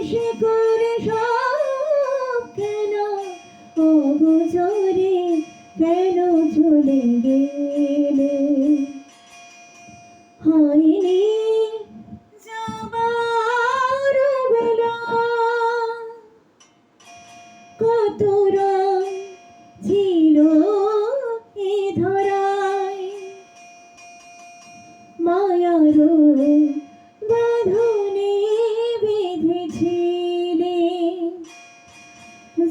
শেষ করে সব কেন? অগোচরে কেন চলে গেলে? হয়নি যাবার বেলা। কত রং ছিল এ ধরায়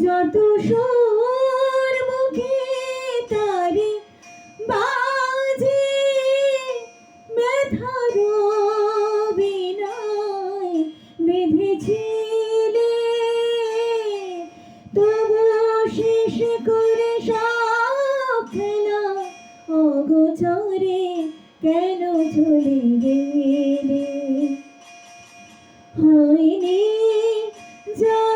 যত সোর মুখে তারে বাজে ব্যথার বিনয় বেঁধেছিলে, তবু শেষ করে সব খেলা। অগোচরে কেন চলে গেলে? হয়নি যা